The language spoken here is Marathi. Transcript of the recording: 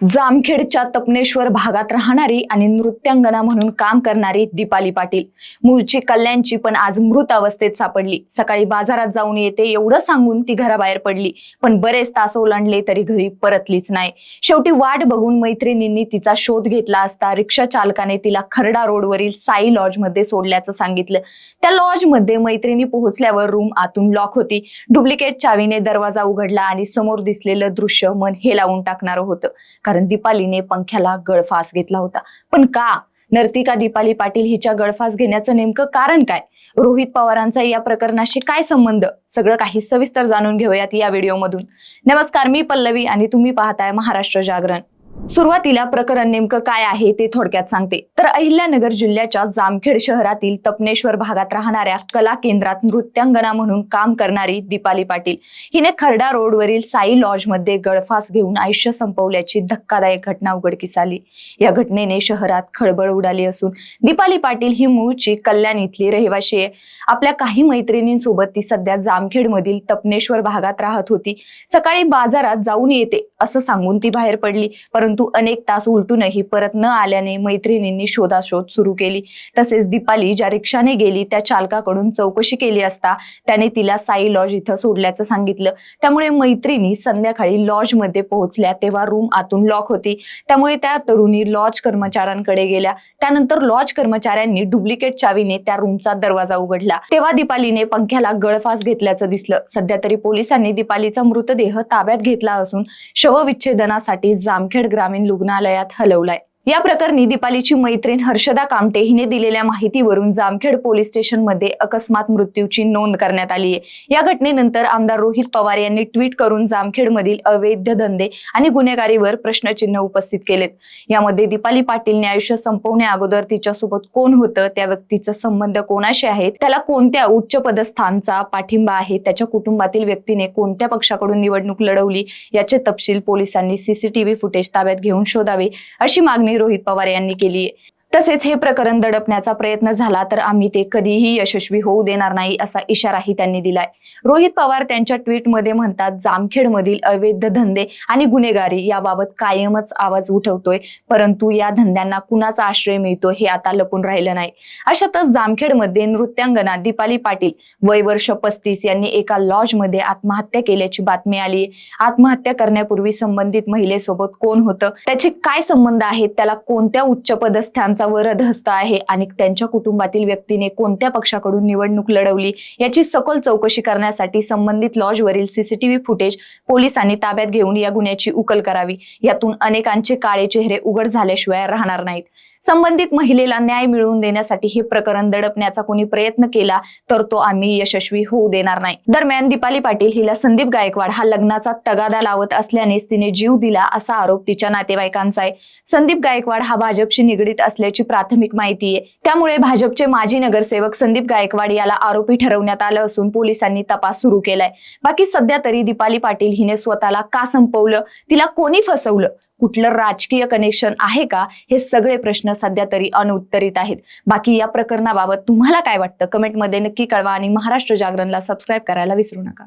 जामखेडच्या तपनेश्वर भागात राहणारी आणि नृत्यांगना म्हणून काम करणारी दीपाली पाटील. मूळची कल्याणची पण आज मृत अवस्थेत सापडली. सकाळी बाजारात जाऊन येते एवढं सांगून ती घराबाहेर पडली. पण बरेच तास ओलांडले तरी घरी परतलीच नाही. शेवटी वाट बघून मैत्रिणींनी तिचा शोध घेतला असता रिक्षा चालकाने तिला खरडा रोडवरील साई लॉजमध्ये सोडल्याचं सांगितलं. त्या लॉजमध्ये मैत्रिणी पोहोचल्यावर रूम आतून लॉक होती. डुप्लिकेट चावीने दरवाजा उघडला आणि समोर दिसलेलं दृश्य मन हे लावून टाकणारं होतं. कारण दीपालीने पंख्याला गळफास घेतला होता. पण का? नर्तिका दीपाली पाटील हिच्या गळफास घेण्याचं नेमकं कारण काय? रोहित पवारांचा या प्रकरणाशी काय संबंध? सगळं काही सविस्तर जाणून घेऊयात या व्हिडिओमधून. नमस्कार मी पल्लवी आणि तुम्ही पाहताय महाराष्ट्र जागरण. सुरुवातीला प्रकरण नेमकं काय आहे ते थोडक्यात सांगते. तर अहिल्यानगर जिल्ह्याच्या जामखेड शहरातील तपनेश्वर भागात राहणाऱ्या कला केंद्रात नृत्यांगना म्हणून काम करणारी दीपाली पाटील. हिने खरडा रोडवरील साई लॉजमध्ये गळफास घेऊन आयुष्य संपवल्याची धक्कादायक घटना उघडकीस आली. या घटनेने शहरात खळबळ उडाली असून दीपाली पाटील ही मूळची कल्याण इथली रहिवाशी आहे. आपल्या काही मैत्रिणींसोबत ती सध्या जामखेड मधील तपनेश्वर भागात राहत होती. सकाळी बाजारात जाऊन येते. असं सांगून ती बाहेर पडली. परंतु अनेक तास उलटूनही परत न आल्याने मैत्रिणींनी शोधाशोध सुरू केली. तसेच दीपाली ज्या रिक्षाने गेली त्या चालकाकडून चौकशी केली असता त्याने तिला साई लॉज इथं सोडल्याचं सांगितलं. त्यामुळे मैत्रिणी संध्याकाळी लॉजमध्ये पोहोचल्या तेव्हा रूम आतून लॉक होती. त्यामुळे त्या तरुणी लॉज कर्मचाऱ्यांकडे गेल्या. त्यानंतर लॉज कर्मचाऱ्यांनी डुप्लिकेट चावीने त्या रूमचा दरवाजा उघडला. तेव्हा दीपालीने पंख्याला गळफास घेतल्याचं दिसलं. सध्या तरी पोलिसांनी दीपालीचा मृतदेह ताब्यात घेतला असून शवविच्छेदनासाठी जामखेड ग्रामीण रुग्णालयात हलवलाय. या प्रकरणी दीपालीची मैत्रीण हर्षदा कामटे हिने दिलेल्या माहितीवरून जामखेड पोलीस स्टेशनमध्ये अकस्मात मृत्यूची नोंद करण्यात आली आहे. या घटनेनंतर आमदार रोहित पवार यांनी ट्विट करून जामखेड मधील अवैध धंदे आणि गुन्हेगारीवर प्रश्नचिन्ह उपस्थित केलेत. यामध्ये दीपाली पाटीलने आयुष्य संपवण्या अगोदर तिच्यासोबत कोण होतं त्या व्यक्तीचा संबंध कोणाशी आहे त्याला कोणत्या उच्च पदस्थानचा पाठिंबा आहे त्याच्या कुटुंबातील व्यक्तीने कोणत्या पक्षाकडून निवडणूक लढवली याचे तपशील पोलिसांनी सीसीटीव्ही फुटेज ताब्यात घेऊन शोधावे अशी मागणी रोहित पवार यांनी केली आहे. तसेच हे प्रकरण दडपण्याचा प्रयत्न झाला तर आम्ही ते कधीही यशस्वी होऊ देणार नाही असा इशाराही त्यांनी दिलाय. रोहित पवार त्यांच्या ट्विटमध्ये म्हणतात जामखेड मधील अवैध धंदे आणि गुन्हेगारी याबाबत कायमच आवाज उठवतोय परंतु या धंद्यांना कुणाचा आश्रय मिळतो हे आता लपून राहिलं नाही. अशातच जामखेडमध्ये नृत्यांगना दीपाली पाटील वय वर्ष पस्तीस यांनी एका लॉजमध्ये आत्महत्या केल्याची बातमी आली आत्महत्या करण्यापूर्वी संबंधित महिलेसोबत कोण होतं त्याचे काय संबंध आहेत त्याला कोणत्या उच्च पदस्थांचा वरद हस्त आहे आणि त्यांच्या कुटुंबातील व्यक्तीने कोणत्या पक्षाकडून निवडणूक लढवली याची सखोल चौकशी करण्यासाठी संबंधित लॉजवरील सीसीटीव्ही फुटेज पोलिसांनी ताब्यात घेऊन या गुन्ह्याची उकल करावी. यातून अनेकांचे काळे चेहरे उघड झाल्याशिवाय राहणार नाहीत. संबंधित महिलेला न्याय मिळवून देण्यासाठी हे प्रकरण दडपण्याचा कोणी प्रयत्न केला तर तो आम्ही यशस्वी होऊ देणार नाही. दरम्यान दीपाली पाटील हिला संदीप गायकवाड हा लग्नाचा तगादा लावत असल्यानेच तिने जीव दिला असा आरोप तिच्या नातेवाईकांचा आहे. संदीप गायकवाड हा भाजपशी निगडीत असल्याची प्राथमिक माहिती आहे. त्यामुळे भाजपचे माजी नगरसेवक संदीप गायकवाड याला आरोपी ठरवण्यात आलं असून पोलिसांनी तपास सुरू केलाय. बाकी सध्या तरी दीपाली पाटील हिने स्वतःला का संपवलं? तिला कोणी फसवलं? कुठलं राजकीय कनेक्शन आहे का? हे सगळे प्रश्न सध्या तरी अनुत्तरित आहेत. बाकी या प्रकरणाबाबत तुम्हाला काय वाटतं? कमेंटमध्ये नक्की कळवा आणि महाराष्ट्र जागरणला सबस्क्राईब करायला विसरू नका.